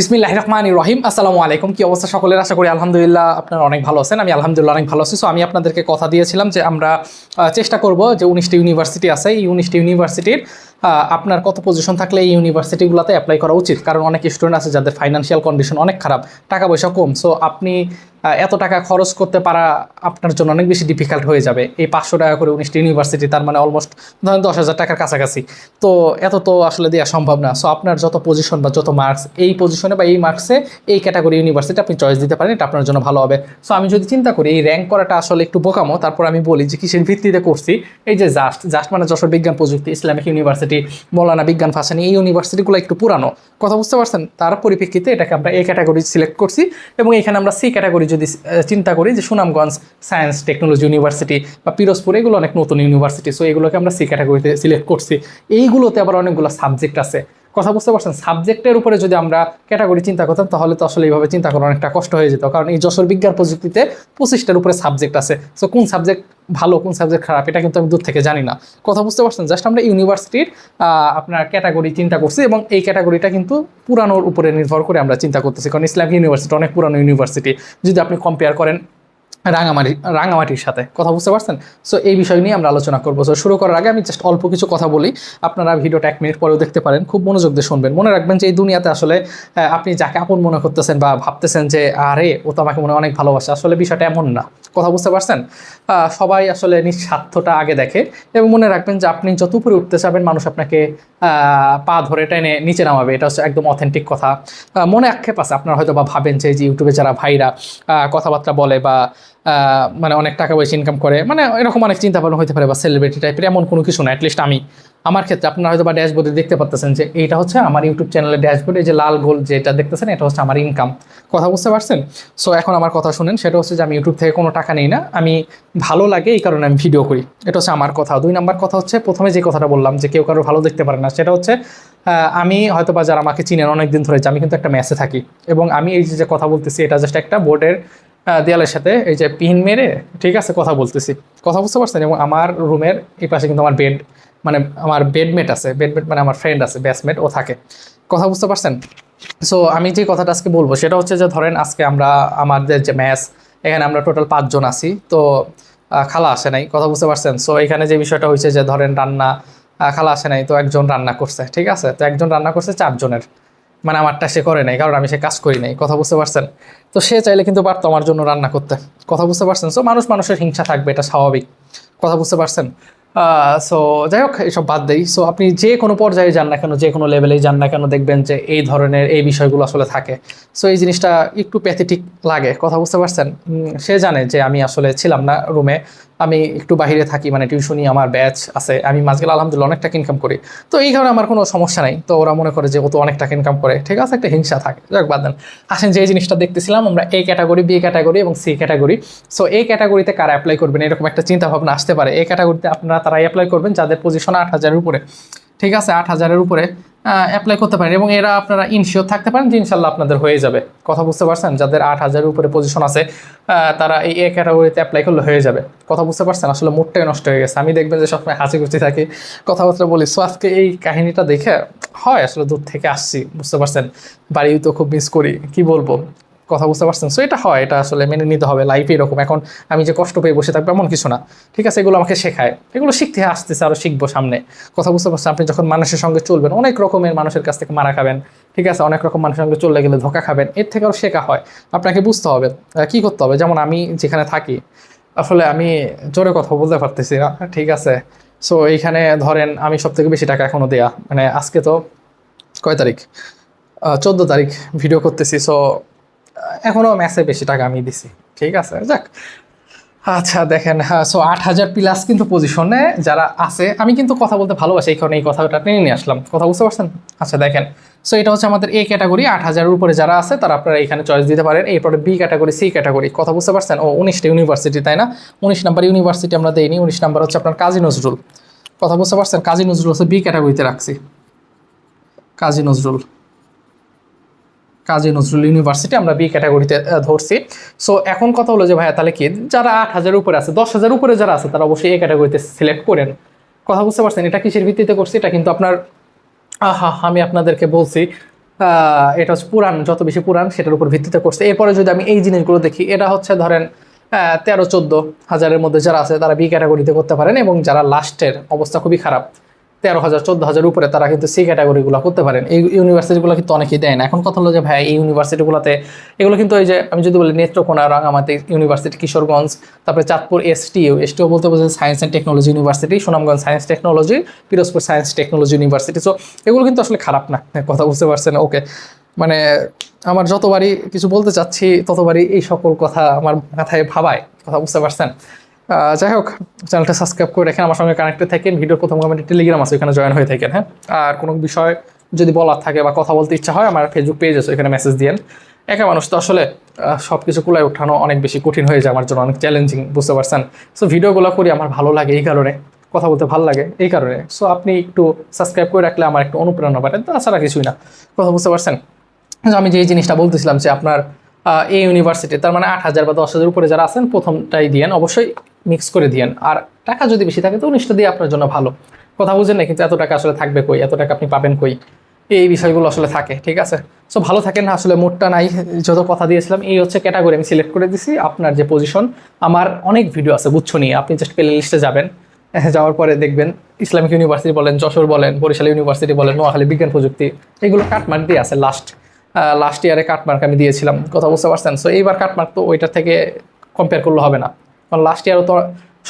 বিসমিল্লাহ রহমান রহিম। আসসালামু আলাইকুম। কি অবস্থা সকলের? আশা করি আলহামদুলিল্লাহ আপনারা অনেক ভালো আছেন। আমি আলহামদুলিল্লাহ অনেক ভালো আছি। সো আমি আপনাদেরকে কথা দিয়েছিলাম যে আমরা চেষ্টা করব যে উনিশটি ইউনিভার্সিটি আছে। এই উনিশটি ইউনিভার্সিটির আপনার কত পজিশন থাকলে এই ইউনিভার্সিটিগুলোতে অ্যাপ্লাই করা উচিত? কারণ অনেক স্টুডেন্ট আছে যাদের ফাইন্যান্সিয়াল কন্ডিশন অনেক খারাপ, টাকা পয়সা কম। সো আপনি এত টাকা খরচ করতে পারা আপনার জন্য অনেক বেশি ডিফিকাল্ট হয়ে যাবে। এই পাঁচশো টাকা করে উনিশটি ইউনিভার্সিটি তার মানে অলমোস্ট ধরেন দশ হাজার টাকার কাছাকাছি। তো, এত তো আসলে দেওয়া সম্ভব না। সো আপনার যত পজিশন বা যত মার্কস এই পজিশনে বা এই মার্কসে এই ক্যাটাগরি ইউনিভার্সিটি আপনি চয়েস দিতে পারেন, এটা আপনার জন্য ভালো হবে। সো আমি যদি চিন্তা করি, এই র্যাঙ্ক করাটা আসলে একটু বোকামো, তারপর আমি বলি যে কিসের ভিত্তিতে করছি? এই যে জাস্ট জাস্ট মানে যশোর বিজ্ঞান প্রযুক্তি ইসলামিক ইউনিভার্সিটি মৌলানা বিজ্ঞান ফাসানি এই ইউনিভার্সিটিগুলো একটু পুরানো। কথা বুঝতে পারছেন? তার পরিপ্রেক্ষিতে এটাকে আমরা এ ক্যাটাগরি সিলেক্ট করছি এবং এখানে আমরা সি ক্যাটাগরি যদি চিন্তা করি যে সুনামগঞ্জ সায়েন্স টেকনোলজি ইউনিভার্সিটি বা পিরোজপুর, এগুলো অনেক নতুন ইউনিভার্সিটি সো এগুলোকে আমরা সি ক্যাটাগরিতে সিলেক্ট করছি। এইগুলোতে আবার অনেকগুলো সাবজেক্ট আছে। কথা বুঝতে পারছেন? সাবজেক্টের উপরে যদি আমরা ক্যাটাগরি চিন্তা করতাম, তাহলে তো আসলে এইভাবে চিন্তা করা অনেকটা কষ্ট হয়ে যেত। কারণ এই যশোর বিজ্ঞান প্রযুক্তিতে পঁচিশটার উপরে সাবজেক্ট আছে। সো কোন সাবজেক্ট ভালো, কোন সাবজেক্ট খারাপ, এটা কিন্তু আমি দূর থেকে জানি না। কথা বুঝতে পারছেন? জাস্ট আমরা ইউনিভার্সিটির আপনার ক্যাটাগরি চিন্তা করছি এবং এই ক্যাটাগরিটা কিন্তু পুরানোর উপরে নির্ভর করে আমরা চিন্তা করতেছি। কারণ ইসলামিক ইউনিভার্সিটি অনেক পুরানো ইউনিভার্সিটি যদি আপনি কম্পেয়ার করেন রাঙামাটি, রাঙামাটির সাথে। কথা বুঝতে পারছেন? সো এই বিষয় নিয়ে আমরা আলোচনা করব। সো শুরু করার আগে আমি জাস্ট অল্প কিছু কথা বলি। আপনারা ভিডিওটা এক মিনিট পরেও দেখতে পারেন। খুব মনোযোগ দিয়ে শুনবেন। মনে রাখবেন যে এই দুনিয়াতে আসলে আপনি যাকে আপন মনে করতেছেন বা ভাবতেছেন যে, আরে, ও তো আমাকে মনে অনেক ভালোবাসে, আসলে বিষয়টা এমন না। কথা বুঝতে পারছেন? সবাই আসলে নিঃস্বার্থটা আগে দেখে এবং মনে রাখবেন যে আপনি যত উপরে উঠতে চাবেন, মানুষ আপনাকে পা ধরে টেনে নিচে নামাবে। এটা হচ্ছে একদম অথেন্টিক কথা। মনে আক্ষেপ আছে। আপনারা হয়তো বা ভাবেন যে ইউটিউবে যারা ভাইরা কথাবার্তা বলে বা মানে অনেক টাকা পয়সা ইনকাম করে। মানে এরকম অনেক চিন্তা ভাবনা হতে পারে বা সেলিব্রিটি টাইপের এমন কোনো কিছু না অ্যাটলিস্ট আমি। আমার ক্ষেত্রে আপনারা হয়তো বা ড্যাশবোর্ডে দেখতে পাচ্ছেন যে এইটা হচ্ছে আমার ইউটিউব চ্যানেলের ড্যাশবোর্ডে যে লাল গোল যেটা দেখতেছেন, এটা হচ্ছে আমার ইনকাম কথা বুঝতে পারছেন? সো এখন আমার কথা শুনেন, সেটা হচ্ছে যে আমি ইউটিউব থেকে কোনো টাকা নেই না, আমি ভালো লাগে এই কারণে আমি ভিডিও করি। এটা হচ্ছে আমার কথা। দুই নাম্বার কথা হচ্ছে, প্রথমে যে কথাটা বললাম যে কেউ কারও ভালো দেখতে পারে না, সেটা হচ্ছে আমি হয়তো বা যারা আমাকে চিনেন অনেক দিন ধরে আমি কিন্তু একটা ম্যাচে থাকি। এবং আমি এই যে কথা বলতেছি, এটা জাস্ট একটা বোর্ডের দেয়ালের সাথে এই যে পিন মেরে ঠিক আছে, কথা বলতেছি। কথা বুঝতে পারছেন? এবং আমার রুমের এই পাশে কিন্তু আমার বেড মানে আমার বেডমেট আছে। বেডমেট মানে আমার ফ্রেন্ড আছে ব্যাচমেট ও থাকে। কথা বুঝতে পারছেন? সো আমি যে কথাটা আজকে বলব, সেটা হচ্ছে যে ধরেন আজকে আমরা, আমাদের যে ম্যাচ এখানে আমরা টোটাল পাঁচজন আছি। তো খালা আসে নাই, কথা বুঝতে পারছেন? সো এখানে যে বিষয়টা হয়েছে যে ধরেন রান্না খালা আসে নাই, তো একজন রান্না করছে, ঠিক আছে? তো একজন রান্না করছে চারজনের। মানে আমারটা সে করে নাই, কারণ আমি সে কাজ করি নাই, কথা বুঝতে পারছেন? তো সে চাইলে কিন্তু পারতো আমার জন্য রান্না করতে, কথা বুঝতে পারছেন? সো মানুষ মানুষের হিংসা থাকবে, এটা স্বাভাবিক, কথা বুঝতে পারছেন? সো যাই হোক এইসব বাদ দেই। সো আপনি যে কোনো পর্যায়ে যান না কেন, যে কোনো লেভেলেই যান না কেন, দেখবেন যে এই ধরনের এই বিষয়গুলো আসলে থাকে। সো এই জিনিসটা একটু প্যাথেটিক লাগে, কথা বুঝতে পারছেন? সে জানে যে আমি আসলে ছিলাম না রুমে আমি একটু বাইরে থাকি মানে টিউশনি আমার ব্যাচ আছে, আমি মাঝখানে আলহামদুলিল্লাহ অনেক টাকা ইনকাম করি। তো এই কারণে আমার কোনো সমস্যা নাই। তো ওরা মনে করে যে ও তো অনেক টাকা ইনকাম করে। ঠিক আছে, একটা হিংসা থাকে। যাক, বাদ দেন। আসেন যে জিনিসটা দেখতেছিলাম, আমরা এই ক্যাটাগরি বি ক্যাটাগরি এবং সি ক্যাটাগরি সো এই ক্যাটাগরিতে কারা অ্যাপ্লাই করবেন, এরকম একটা চিন্তা ভাবনা আসতে পারে। এই ক্যাটাগরিতে আপনারা তারা অ্যাপ্লাই করবেন, যাদের পজিশন আট হাজারের উপরে। ঠিক আছে, আট হাজারের উপরে। অ্যাপ্লাই করতে পারেন এবং এরা আপনারা ইনশিওর থাকতে পারেন যে ইনশাল্লাহ আপনাদের হয়ে যাবে। কথা বুঝতে পারছেন? যাদের আট হাজারের উপরে পজিশন আছে তারা এই এ ক্যাটাগরিতে অ্যাপ্লাই করলে হয়ে যাবে। কথা বুঝতে পারছেন? আসলে মুডটাই নষ্ট হয়ে গেছে। আমি দেখবেন যে সবসময় হাসি খুশি থাকি। কথাবার্তা বলি। সো আজকে এই কাহিনীটা দেখে হয়, আসলে দূর থেকে আসছি। বুঝতে পারছেন? বাড়িও তো খুব মিস করি। কি বলব? কথা বুঝতে পারছেন? সো এটা হয়, এটা আসলে মেনে নিতে হবে লাইফে এরকম। এখন আমি যে কষ্ট পেয়ে বসে থাকব এমন কিছু না। ঠিক আছে, এগুলো আমাকে শেখায়। এগুলো শিখতে আসতেছে আরও শিখব সামনে। কথা বুঝতে পারছেন? আপনি যখন মানুষের সঙ্গে চলবেন, অনেক রকমের মানুষের কাছ থেকে মারা খাবেন। ঠিক আছে, অনেক রকম মানুষের সঙ্গে চলে গেলে ধোকা খাবেন। এর থেকে আরও শেখা হয়। আপনাকে বুঝতে হবে কি করতে হবে? যেমন আমি যেখানে থাকি, আসলে আমি জোরে কথা বলতে পারতেছি না, ঠিক আছে? সো এইখানে ধরেন আমি সব থেকে বেশি টাকা এখনও দেয়া। মানে আজকে তো কয় তারিখ? চোদ্দ তারিখ ভিডিও করতেছি। সো এখনও ম্যাচে বেশি টাকা আমি দিছি। ঠিক আছে? যাক। আচ্ছা দেখেন হ্যাঁ সো আট হাজার প্লাস কিন্তু পজিশনে যারা আছে, আমি কিন্তু কথা বলতে ভালোবাসি, এই কারণে এই কথাটা টেনে নিয়ে আসলাম। কথা বুঝতে পারছেন? আচ্ছা দেখেন সো এটা হচ্ছে আমাদের এ ক্যাটাগরি আট হাজারের উপরে যারা আছে, তারা আপনারা এখানে চয়েস দিতে পারেন। এরপরে বি ক্যাটাগরি সি ক্যাটাগরি কথা বুঝতে পারছেন? ও উনিশটা ইউনিভার্সিটি তাই না? উনিশ নাম্বার ইউনিভার্সিটি আমরা দেইনি, উনিশ নাম্বার হচ্ছে আপনার কাজী নজরুল। কথা বুঝতে পারছেন? কাজী নজরুল হচ্ছে বি ক্যাটাগরিতে রাখছি। কাজী নজরুল। কাজী নজরুল ইউনিভার্সিটি আমরা বি ক্যাটাগরিতে ধরছি। সো এখন কথা হলো যে, ভাইয়া, তাহলে কি, যারা আট হাজার উপরে আছে, দশ হাজার উপরে যারা আছে, তারা অবশ্যই এই ক্যাটাগরিতে সিলেক্ট করেন। কথা বুঝতে পারছেন? এটা কিসের ভিত্তিতে করছি? এটা কিন্তু আপনার, আহা, আমি আপনাদেরকে বলছি এটা হচ্ছে পুরাণ, যত বেশি পুরাণ, সেটার উপর ভিত্তিতে করছে। এরপরে যদি আমি এই জিনিসগুলো দেখি, এটা হচ্ছে ধরেন তেরো, চোদ্দ হাজারের মধ্যে যারা আছে, তারা বি ক্যাটাগরিতে করতে পারেন এবং যারা লাস্টের অবস্থা খুবই খারাপ। তেরো হাজার, চোদ্দ হাজার উপরে তারা কিন্তু সি ক্যাটাগরিগুলো করতে পারেন। এই ইউনিভার্সিটিগুলো কিন্তু অনেকেই দেয় না। এখন কথা হলো যে, ভাই, এই ইউনিভার্সিটিগুলোতে এগুলো কিন্তু ওই যে, আমি যদি বলি নেত্রকোনা রাঙামাটি ইউনিভার্সিটি, কিশোরগঞ্জ, তারপরে চাঁদপুর এসটিইউ এসটিও বলতে বোঝে science and technology university, Sunamganj science technology, Pirojpur science technology university. So এগুলো কিন্তু আসলে খারাপ না। কথা বুঝতে পারছেন? ওকে মানে আমার যতবারই কিছু বলতে চাচ্ছি, ততবারই এই সকল কথা আমার মাথায় ভাবায়। কথা বুঝতে পারছেন? যাই হোক, চ্যানেলটা সাবস্ক্রাইব করে রাখেন, আমার সঙ্গে কানেক্টেড থাকেন। ভিডিওর প্রথম কমেন্টে টেলিগ্রাম আছে, ওখানে জয়েন হয়ে থাকেন হ্যাঁ? আর কোনো বিষয় যদি বলার থাকে বা কথা বলতে ইচ্ছা হয়, আমার ফেসবুক পেজ আছে, ওখানে মেসেজ দিয়েন। একা মানুষ তো আসলে সব কিছু কুলায় ওঠানো অনেক বেশি কঠিন হয়ে যায়, আমার জন্য অনেক চ্যালেঞ্জিং বুঝতে পারছেন? সো ভিডিওগুলো করি, আমার ভালো লাগে এই কারণে। কথা বলতে ভালো লাগে এই কারণে। সো আপনি একটু সাবস্ক্রাইব করে রাখলে আমার একটু অনুপ্রেরণা পাবেন তাছাড়া কিছুই না। কথা বুঝতে পারছেন? আমি যে জিনিসটা বলতেছিলাম যে আপনার এই ইউনিভার্সিটি তার মানে আট হাজার বা দশ হাজার উপরে যারা আছেন, প্রথমটাই দিয়েন। অবশ্যই মিক্স করে দিয়েন। আর টাকা যদি বেশি থাকে, তো উনিশটা দিয়ে আপনার জন্য ভালো। কথা বুঝেন না কিন্তু এত টাকা আসলে থাকবে কই? এত টাকা আপনি পাবেন কই? এই বিষয়গুলো আসলে থাকে, ঠিক আছে? সো ভালো থাকেন না আসলে মোটটা নাই, যত কথা দিয়েছিলাম, এই হচ্ছে ক্যাটাগরি আমি সিলেক্ট করে দিছি। আপনার যে পজিশন আমার অনেক ভিডিও আছে গুচ্ছ নিয়ে আপনি জাস্ট প্লে লিস্টে যাবেন যাওয়ার পরে দেখবেন ইসলামিক ইউনিভার্সিটি বলেন, যশোর বলেন, বরিশাল ইউনিভার্সিটি বলেন, নোয়াখালী বিজ্ঞান প্রযুক্তি, এগুলো কাটমার্ক দিয়ে আছে লাস্ট লাস্ট ইয়ারে কাটমার্ক আমি দিয়েছিলাম। কথা বুঝতে পারছেন? সো এইবার কাটমার্ক তো ওইটার থেকে কম্পেয়ার করলে হবে না। কারণ লাস্ট ইয়ারও তো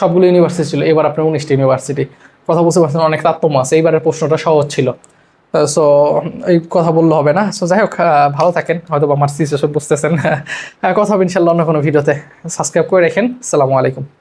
সবগুলো ইউনিভার্সিটি ছিল, এবার আপনার উনিশটি ইউনিভার্সিটি কথা বুঝতে পারছেন, অনেক তারতম্য আছে, এইবারের প্রশ্নটা সহজ ছিল। সো এই কথা বললে হবে না। সো যাই হোক ভালো থাকেন হয়তো আমার সিচুয়েশন বুঝতেছেন। কথা হবে ইনশাল্লাহ অন্য কোনো ভিডিওতে সাবস্ক্রাইব করে রাখেন সালামু আলাইকুম।